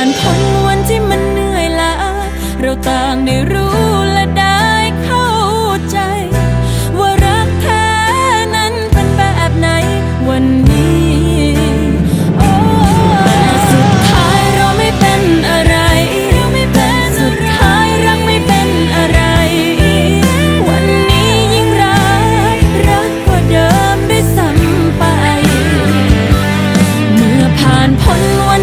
านพ้นวันที่มันเหนื่อยล้าเราต่างได้รู้และได้เข้าใจ ว่ารักแท้นั้นเป็นแบบไหนวันนี้โอ้แต่สุดท้ายเราไม่เป็นอะไรแต่สุดท้ายรักไม่เป็นอะไร วันนี้ยิ่งรักรักกว่าเดิมด้วยซ้ำไป เมื่อผ่านพ้นวัน